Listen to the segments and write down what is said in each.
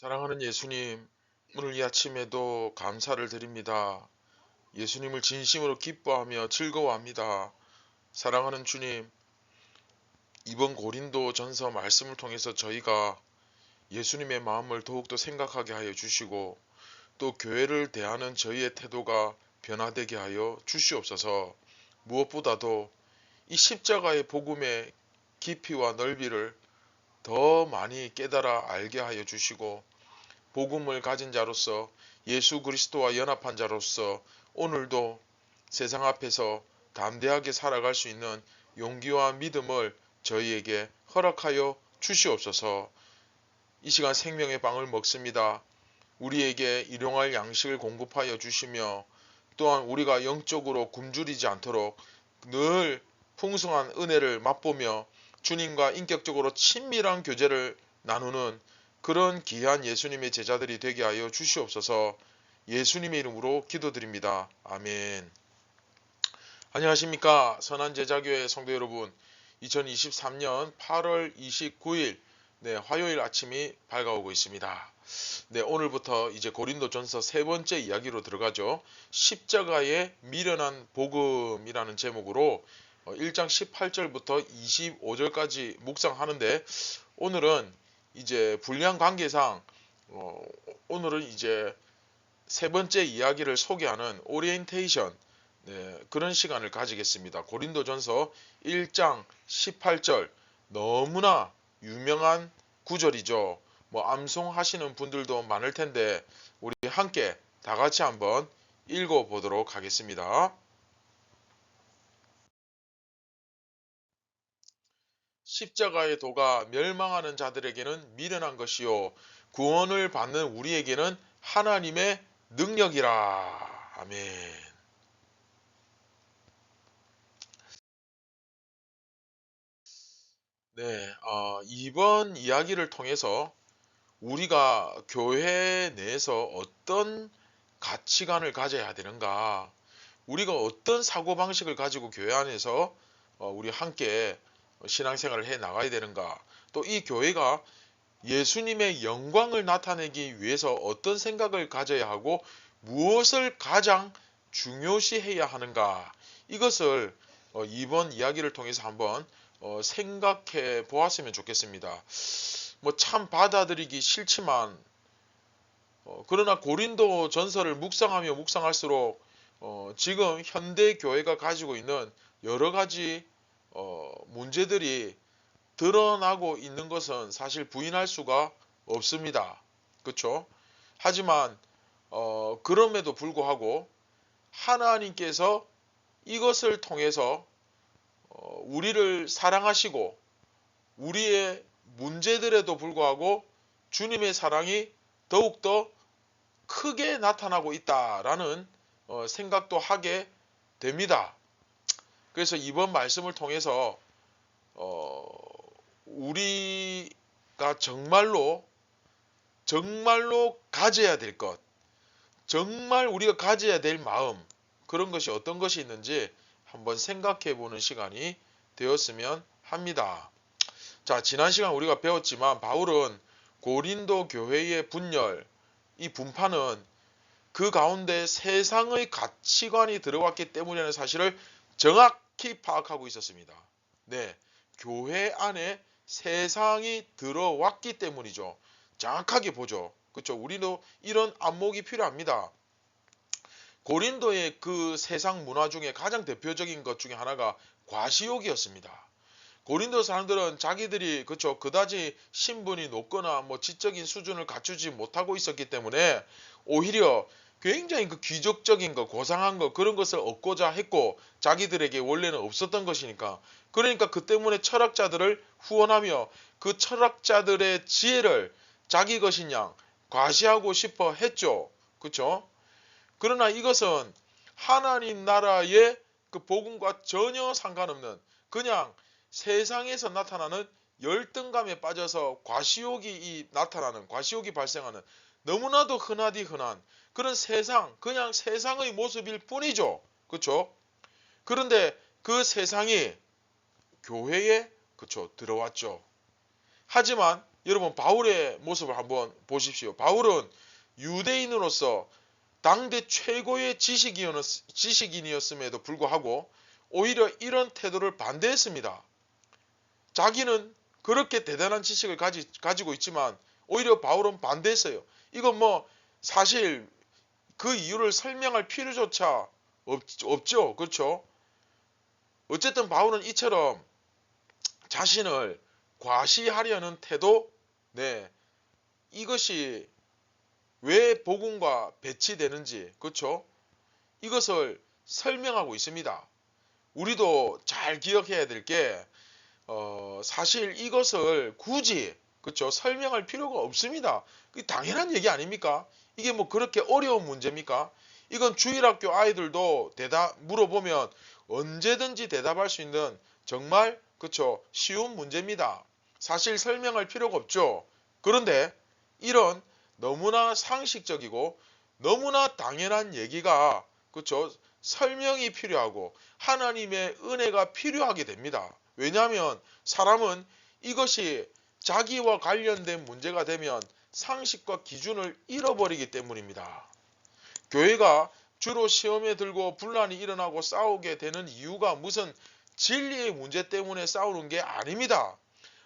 사랑하는 예수님, 오늘 이 아침에도 감사를 드립니다. 예수님을 진심으로 기뻐하며 즐거워합니다. 사랑하는 주님, 이번 고린도 전서 말씀을 통해서 저희가 예수님의 마음을 더욱더 생각하게 하여 주시고 또 교회를 대하는 저희의 태도가 변화되게 하여 주시옵소서 무엇보다도 이 십자가의 복음의 깊이와 넓이를 더 많이 깨달아 알게 하여 주시고 복음을 가진 자로서 예수 그리스도와 연합한 자로서 오늘도 세상 앞에서 담대하게 살아갈 수 있는 용기와 믿음을 저희에게 허락하여 주시옵소서. 이 시간 생명의 빵을 먹습니다. 우리에게 일용할 양식을 공급하여 주시며 또한 우리가 영적으로 굶주리지 않도록 늘 풍성한 은혜를 맛보며 주님과 인격적으로 친밀한 교제를 나누는 그런 귀한 예수님의 제자들이 되게 하여 주시옵소서 예수님의 이름으로 기도드립니다. 아멘. 안녕하십니까. 선한 제자교회 성도 여러분. 2023년 8월 29일 네, 화요일 아침이 밝아오고 있습니다. 네, 오늘부터 이제 고린도전서 세 번째 이야기로 들어가죠. 십자가의 미련한 복음이라는 제목으로 1장 18절부터 25절까지 묵상하는데 오늘은 이제 불량 관계상 어, 오늘은 이제 세 번째 이야기를 소개하는 오리엔테이션 네, 그런 시간을 가지겠습니다. 고린도전서 1장 18절 너무나 유명한 구절이죠. 뭐 암송하시는 분들도 많을 텐데 우리 함께 다 같이 한번 읽어 보도록 하겠습니다. 십자가의 도가 멸망하는 자들에게는 미련한 것이요 구원을 받는 우리에게는 하나님의 능력이라. 아멘. 네, 어, 이번 이야기를 통해서 우리가 교회 내에서 어떤 가치관을 가져야 되는가, 우리가 어떤 사고방식을 가지고 교회 안에서 어, 우리 함께 신앙생활을 해 나가야 되는가, 또 이 교회가 예수님의 영광을 나타내기 위해서 어떤 생각을 가져야 하고 무엇을 가장 중요시해야 하는가, 이것을 어, 이번 이야기를 통해서 한번 어, 생각해 보았으면 좋겠습니다. 뭐 참 받아들이기 싫지만 어, 그러나 고린도 전설을 묵상하며 묵상할수록 어, 지금 현대 교회가 가지고 있는 여러 가지 어, 문제들이 드러나고 있는 것은 사실 부인할 수가 없습니다. 그렇죠? 하지만 어, 그럼에도 불구하고 하나님께서 이것을 통해서 어, 우리를 사랑하시고 우리의 문제들에도 불구하고 주님의 사랑이 더욱더 크게 나타나고 있다라는 어, 생각도 하게 됩니다. 그래서 이번 말씀을 통해서 어, 우리가 정말로 정말로 가져야 될 것, 정말 우리가 가져야 될 마음 그런 것이 어떤 것이 있는지 한번 생각해 보는 시간이 되었으면 합니다. 자, 지난 시간 우리가 배웠지만 바울은 고린도 교회의 분열, 이 분파는 그 가운데 세상의 가치관이 들어왔기 때문이라는 사실을 정확히 파악하고 있었습니다. 네, 교회 안에 세상이 들어왔기 때문이죠. 정확하게 보죠. 그렇죠? 우리도 이런 안목이 필요합니다. 고린도의 그 세상 문화 중에 가장 대표적인 것 중에 하나가 과시욕이었습니다. 고린도 사람들은 자기들이 그쵸 그다지 신분이 높거나 뭐 지적인 수준을 갖추지 못하고 있었기 때문에 오히려 굉장히 그 귀족적인 거 고상한 거 그런 것을 얻고자 했고 자기들에게 원래는 없었던 것이니까 그러니까 그 때문에 철학자들을 후원하며 그 철학자들의 지혜를 자기 양 과시하고 싶어 했죠. 그쵸 그러나 이것은 하나님 나라의 그 복음과 전혀 상관없는 그냥 세상에서 나타나는 열등감에 빠져서 과시욕이 이 나타나는 과시욕이 발생하는 너무나도 흔하디 흔한 그런 세상 그냥 세상의 모습일 뿐이죠. 그렇죠? 그런데 그 세상이 교회에 그렇죠 들어왔죠. 하지만 여러분 바울의 모습을 한번 보십시오. 바울은 유대인으로서 당대 최고의 지식인이었, 지식인이었음에도 불구하고 오히려 이런 태도를 반대했습니다. 자기는 그렇게 대단한 지식을 가지, 가지고 있지만 오히려 바울은 반대했어요. 이건 뭐 사실 그 이유를 설명할 필요조차 없, 없죠. 그렇죠? 어쨌든 바울은 이처럼 자신을 과시하려는 태도, 네, 이것이 왜 복음과 배치되는지, 그렇죠? 이것을 설명하고 있습니다. 우리도 잘 기억해야 될 게, 어, 사실 이것을 굳이, 그렇죠? 설명할 필요가 없습니다. 그 당연한 얘기 아닙니까? 이게 뭐 그렇게 어려운 문제입니까? 이건 주일학교 아이들도 대답 물어보면 언제든지 대답할 수 있는 정말 그쵸 쉬운 문제입니다. 사실 설명할 필요가 없죠. 그런데 이런 너무나 상식적이고 너무나 당연한 얘기가 그쵸 설명이 필요하고 하나님의 은혜가 필요하게 됩니다. 왜냐하면 사람은 이것이 자기와 관련된 문제가 되면 상식과 기준을 잃어버리기 때문입니다. 교회가 주로 시험에 들고 분란이 일어나고 싸우게 되는 이유가 무슨 진리의 문제 때문에 싸우는 게 아닙니다.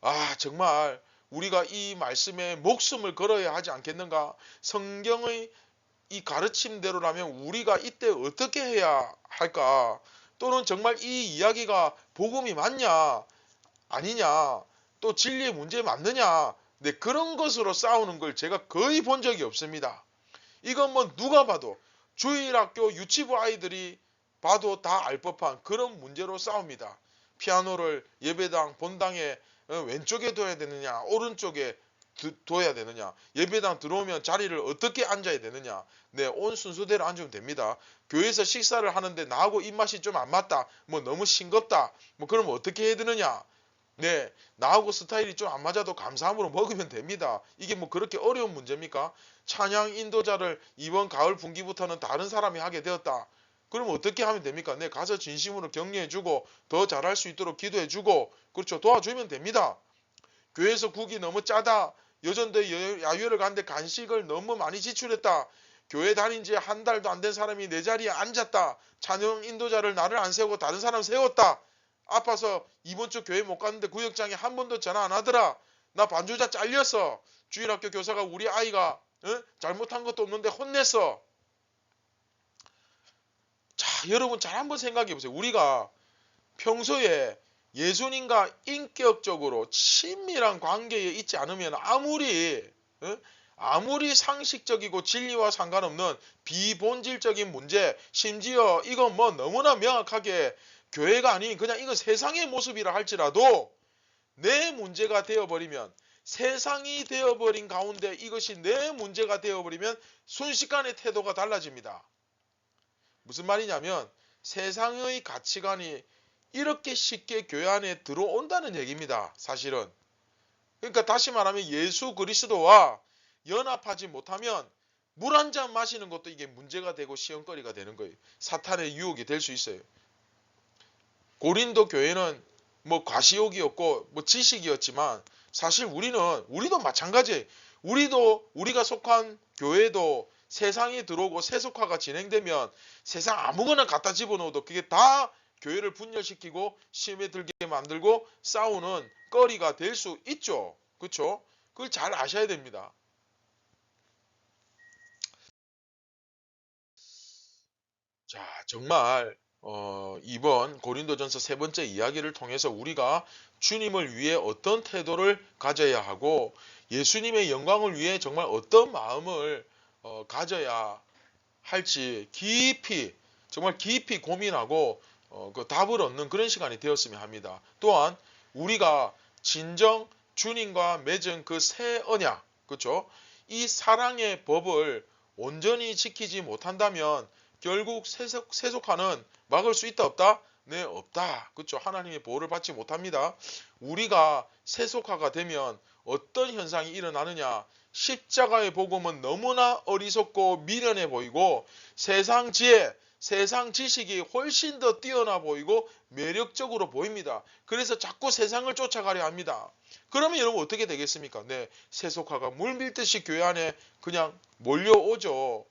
아, 정말 우리가 이 말씀에 목숨을 걸어야 하지 않겠는가? 성경의 이 가르침대로라면 우리가 이때 어떻게 해야 할까? 또는 정말 이 이야기가 복음이 맞냐? 아니냐? 또 진리의 문제 맞느냐? 네, 그런 것으로 싸우는 걸 제가 거의 본 적이 없습니다. 이건 뭐 누가 봐도 주일학교 유치부 아이들이 봐도 다 알 법한 그런 문제로 싸웁니다. 피아노를 예배당 본당에 어, 왼쪽에 둬야 되느냐 오른쪽에 둬야 되느냐 예배당 들어오면 자리를 어떻게 앉아야 되느냐 네온 순서대로 앉으면 됩니다 교회에서 식사를 하는데 나하고 입맛이 좀 안 맞다 뭐 너무 싱겁다 뭐 그러면 어떻게 해야 되느냐 네, 나하고 스타일이 좀 안 맞아도 감사함으로 먹으면 됩니다. 이게 뭐 그렇게 어려운 문제입니까? 찬양 인도자를 이번 가을 분기부터는 다른 사람이 하게 되었다. 그럼 어떻게 하면 됩니까? 네, 가서 진심으로 격려해주고 더 잘할 수 있도록 기도해주고 그렇죠. 도와주면 됩니다. 교회에서 국이 너무 짜다. 여전대 야유회를 갔는데 간식을 너무 많이 지출했다. 교회 다닌 지 한 달도 안 된 사람이 내 자리에 앉았다. 찬양 인도자를 나를 안 세우고 다른 사람 세웠다. 아파서 이번 주 교회 못 갔는데 구역장이 한 번도 전화 안 하더라. 나 반주자 잘렸어. 주일학교 교사가 우리 아이가 어? 잘못한 것도 없는데 혼냈어. 자, 여러분 잘 한번 생각해 보세요. 우리가 평소에 예수님과 인격적으로 친밀한 관계에 있지 않으면 아무리 어? 아무리 상식적이고 진리와 상관없는 비본질적인 문제, 심지어 이건 뭐 너무나 명확하게 교회가 아닌 그냥 이건 세상의 모습이라 할지라도 내 문제가 되어버리면 세상이 되어버린 가운데 이것이 내 문제가 되어버리면 순식간에 태도가 달라집니다. 무슨 말이냐면 세상의 가치관이 이렇게 쉽게 교회 안에 들어온다는 얘기입니다. 사실은. 그러니까 다시 말하면 예수 그리스도와 연합하지 못하면 물 한 잔 마시는 것도 이게 문제가 되고 시험거리가 되는 거예요. 사탄의 유혹이 될 수 있어요. 고린도 교회는 뭐 과시욕이었고 뭐 지식이었지만 사실 우리는 우리도 마찬가지. 우리도 우리가 속한 교회도 세상이 들어오고 세속화가 진행되면 세상 아무거나 갖다 집어넣어도 그게 다 교회를 분열시키고 시험에 들게 만들고 싸우는 거리가 될 수 있죠. 그렇죠? 그걸 잘 아셔야 됩니다. 자, 정말 어, 이번 고린도전서 세 번째 이야기를 통해서 우리가 주님을 위해 어떤 태도를 가져야 하고 예수님의 영광을 위해 정말 어떤 마음을 어, 가져야 할지 깊이 정말 깊이 고민하고 어, 그 답을 얻는 그런 시간이 되었으면 합니다. 또한 우리가 진정 주님과 맺은 그 새 언약, 그렇죠? 이 사랑의 법을 온전히 지키지 못한다면 결국 세속, 세속화는 막을 수 있다 없다? 네 없다. 그렇죠. 하나님의 보호를 받지 못합니다. 우리가 세속화가 되면 어떤 현상이 일어나느냐? 십자가의 복음은 너무나 어리석고 미련해 보이고 세상 지혜, 세상 지식이 훨씬 더 뛰어나 보이고 매력적으로 보입니다. 그래서 자꾸 세상을 쫓아가려 합니다. 그러면 여러분 어떻게 되겠습니까? 네, 세속화가 물밀듯이 교회 안에 그냥 몰려오죠.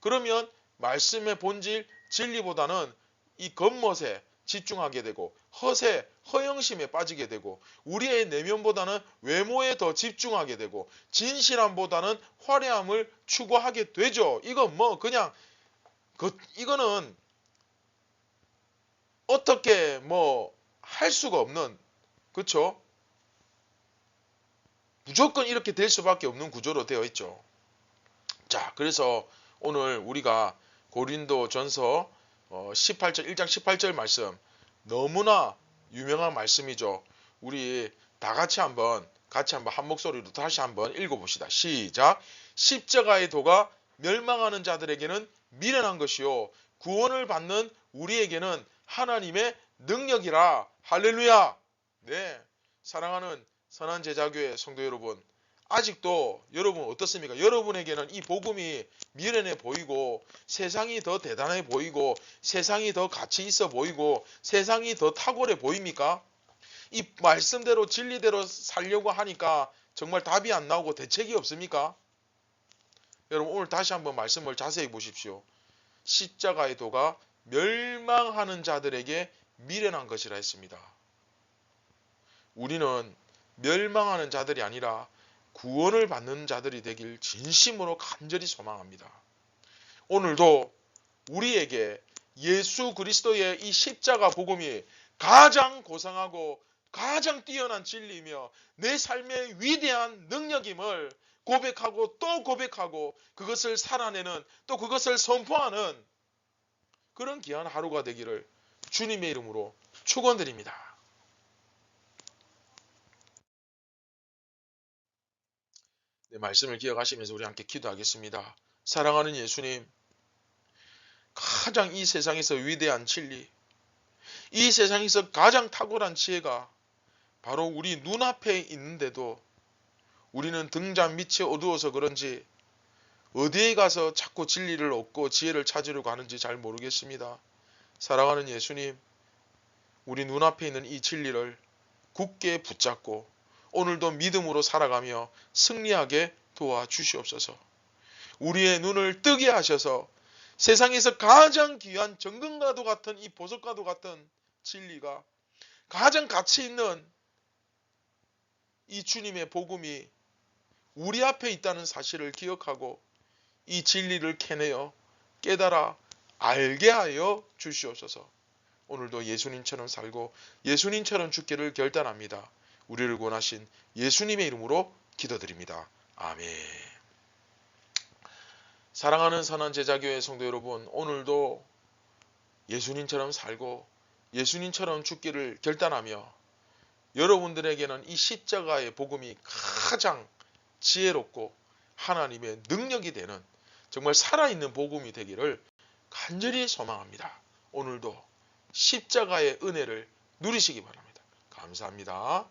그러면 말씀의 본질, 진리보다는 이 겉멋에 집중하게 되고 허세, 허영심에 빠지게 되고 우리의 내면보다는 외모에 더 집중하게 되고 진실함보다는 화려함을 추구하게 되죠. 이건 뭐 그냥 그 이거는 어떻게 뭐 할 수가 없는 그렇죠? 무조건 이렇게 될 수밖에 없는 구조로 되어 있죠. 자, 그래서 오늘 우리가 고린도 전서 18절 1장 18절 말씀 너무나 유명한 말씀이죠. 우리 다 같이 한번 같이 한번 한 목소리로 다시 한번 읽어봅시다. 시작. 십자가의 도가 멸망하는 자들에게는 미련한 것이요 구원을 받는 우리에게는 하나님의 능력이라 할렐루야. 네, 사랑하는 선한 제자교회 성도 여러분, 아직도 여러분 어떻습니까? 여러분에게는 이 복음이 미련해 보이고 세상이 더 대단해 보이고 세상이 더 가치 있어 보이고 세상이 더 탁월해 보입니까? 이 말씀대로 진리대로 살려고 하니까 정말 답이 안 나오고 대책이 없습니까? 여러분 오늘 다시 한번 말씀을 자세히 보십시오. 십자가의 도가 멸망하는 자들에게 미련한 것이라 했습니다. 우리는 멸망하는 자들이 아니라 구원을 받는 자들이 되길 진심으로 간절히 소망합니다. 오늘도 우리에게 예수 그리스도의 이 십자가 복음이 가장 고상하고 가장 뛰어난 진리이며 내 삶의 위대한 능력임을 고백하고 또 고백하고 그것을 살아내는 또 그것을 선포하는 그런 귀한 하루가 되기를 주님의 이름으로 축원드립니다. 말씀을 기억하시면서 우리 함께 기도하겠습니다. 사랑하는 예수님, 가장 이 세상에서 위대한 진리, 이 세상에서 가장 탁월한 지혜가 바로 우리 눈앞에 있는데도 우리는 등잔 밑이 어두워서 그런지 어디에 가서 자꾸 진리를 얻고 지혜를 찾으려고 하는지 잘 모르겠습니다. 사랑하는 예수님, 우리 눈앞에 있는 이 진리를 굳게 붙잡고 오늘도 믿음으로 살아가며 승리하게 도와주시옵소서. 우리의 눈을 뜨게 하셔서 세상에서 가장 귀한 정금과도 같은 이 보석과도 같은 진리가 가장 가치 있는 이 주님의 복음이 우리 앞에 있다는 사실을 기억하고 이 진리를 캐내어 깨달아 알게 하여 주시옵소서. 오늘도 예수님처럼 살고 예수님처럼 죽기를 결단합니다. 우리를 권하신 예수님의 이름으로 기도드립니다. 아멘. 사랑하는 선한 제자교회 성도 여러분, 오늘도 예수님처럼 살고 예수님처럼 죽기를 결단하며 여러분들에게는 이 십자가의 복음이 가장 지혜롭고 하나님의 능력이 되는 정말 살아있는 복음이 되기를 간절히 소망합니다. 오늘도 십자가의 은혜를 누리시기 바랍니다. 감사합니다.